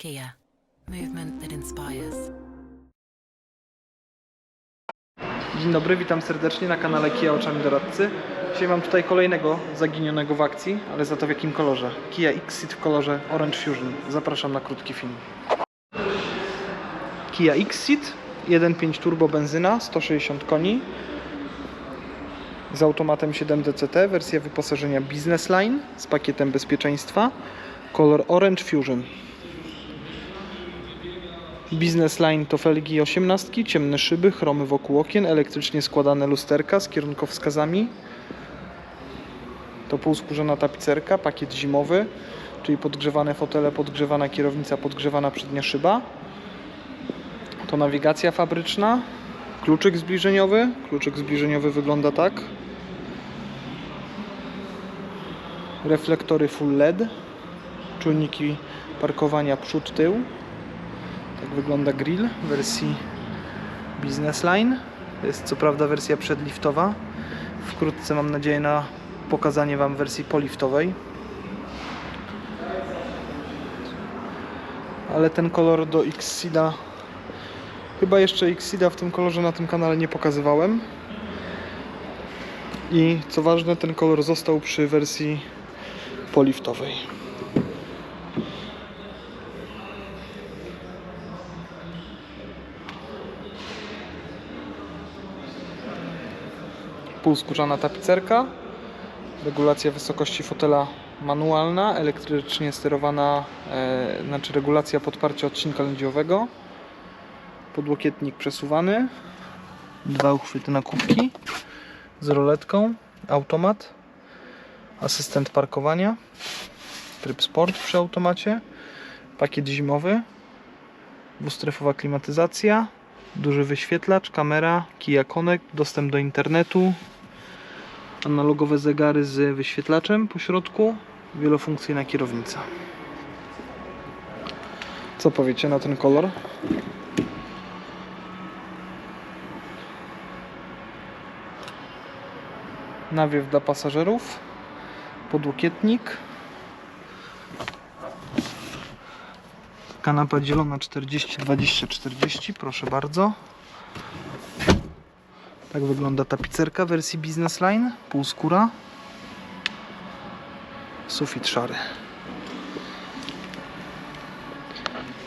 Kia, movement that inspires. Dzień dobry, witam serdecznie na kanale Kia Oczami Doradcy. Dzisiaj mam tutaj kolejnego zaginionego w akcji, ale za to w jakim kolorze? Kia Xceed w kolorze Orange Fusion. Zapraszam na krótki film. Kia Xceed 1.5 turbo benzyna, 160 koni z automatem 7DCT, wersja wyposażenia Business Line z pakietem bezpieczeństwa, kolor Orange Fusion. Business Line to felgi 18, ciemne szyby, chromy wokół okien, elektrycznie składane lusterka z kierunkowskazami. To półskórzana tapicerka, pakiet zimowy, czyli podgrzewane fotele, podgrzewana kierownica, podgrzewana przednia szyba. To nawigacja fabryczna, kluczyk zbliżeniowy. Kluczyk zbliżeniowy wygląda tak. Reflektory full LED, czujniki parkowania przód, tył. Tak wygląda grill w wersji Business Line. To jest co prawda wersja przedliftowa. Wkrótce mam nadzieję na pokazanie Wam wersji poliftowej. Ale ten kolor do Xceeda chyba jeszcze Xceeda w tym kolorze na tym kanale nie pokazywałem. I co ważne, ten kolor został przy wersji poliftowej. Półskórzana tapicerka, regulacja wysokości fotela manualna, elektrycznie sterowana, e, znaczy regulacja podparcia odcinka lędźwiowego, podłokietnik przesuwany, dwa uchwyty na kubki z roletką, automat, asystent parkowania, tryb sport przy automacie, pakiet zimowy, dwustrefowa klimatyzacja, duży wyświetlacz, kamera, Kia Connect, dostęp do internetu, analogowe zegary z wyświetlaczem po środku, wielofunkcyjna kierownica. Co powiecie na ten kolor? Nawiew dla pasażerów, podłokietnik, kanapa dzielona 40 20 40 proszę bardzo. Tak wygląda tapicerka wersji Business Line półskóra sufit szary.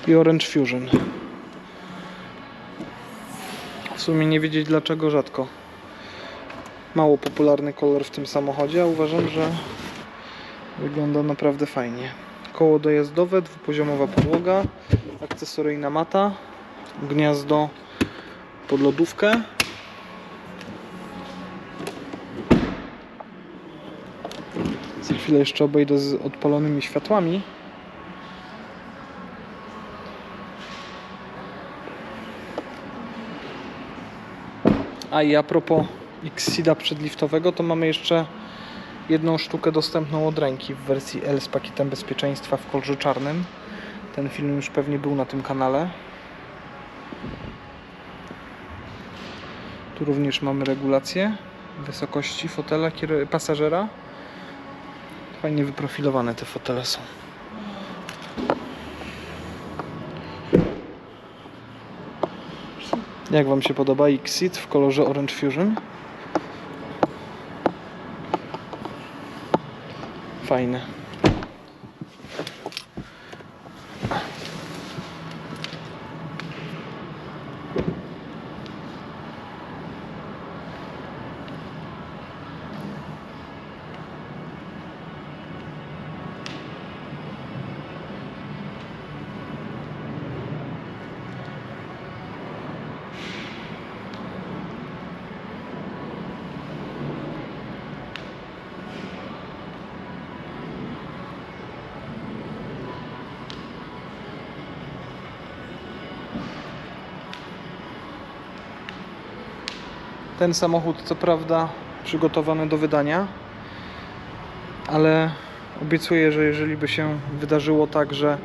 I Orange Fusion. W sumie nie wiedzieć dlaczego rzadko. Mało popularny kolor w tym samochodzie a uważam, że wygląda naprawdę fajnie koło dojazdowe, dwupoziomowa podłoga, akcesoryjna mata, gniazdo pod lodówkę. Za chwilę jeszcze obejdę z odpalonymi światłami. A i a propos Xceeda przedliftowego, to mamy jeszcze jedną sztukę dostępną od ręki w wersji L z pakietem bezpieczeństwa w kolorze czarnym. Ten film już pewnie był na tym kanale. Tu również mamy regulację wysokości fotela pasażera. Fajnie wyprofilowane te fotele są. Jak Wam się podoba Xit w kolorze Orange Fusion? Pai. Ten samochód, co prawda, przygotowany do wydania, ale obiecuję, że jeżeli by się wydarzyło tak, że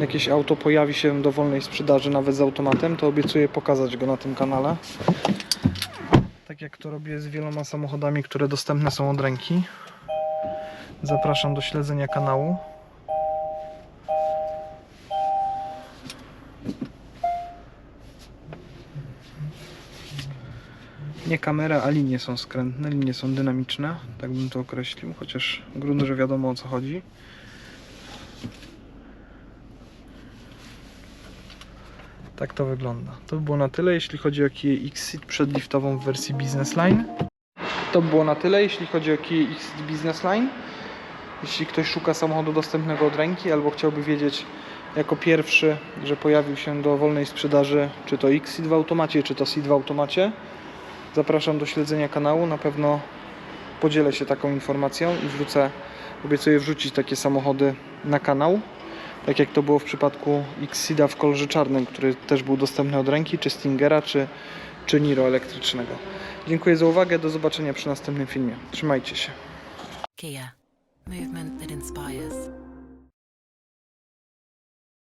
jakieś auto pojawi się do wolnej sprzedaży, nawet z automatem, to obiecuję pokazać go na tym kanale. Tak jak to robię z wieloma samochodami, które dostępne są od ręki. Zapraszam do śledzenia kanału. Nie kamera, a linie są skrętne, linie są dynamiczne, tak bym to określił, chociaż grunt, że wiadomo o co chodzi. Tak to wygląda. To by było na tyle, jeśli chodzi o Kia Xceed przedliftową w wersji Business Line. To by było na tyle, jeśli chodzi o Kia Xceed Business Line. Jeśli ktoś szuka samochodu dostępnego od ręki albo chciałby wiedzieć jako pierwszy, że pojawił się do wolnej sprzedaży czy to Xceed w automacie, czy to Seat w automacie, zapraszam do śledzenia kanału. Na pewno podzielę się taką informacją i wrzucę, obiecuję wrzucić takie samochody na kanał. Tak jak to było w przypadku Xceeda w kolorze czarnym, który też był dostępny od ręki, czy Stingera, czy, czy Niro elektrycznego. Dziękuję za uwagę, do zobaczenia przy następnym filmie. Trzymajcie się. Kia. Movement that inspires.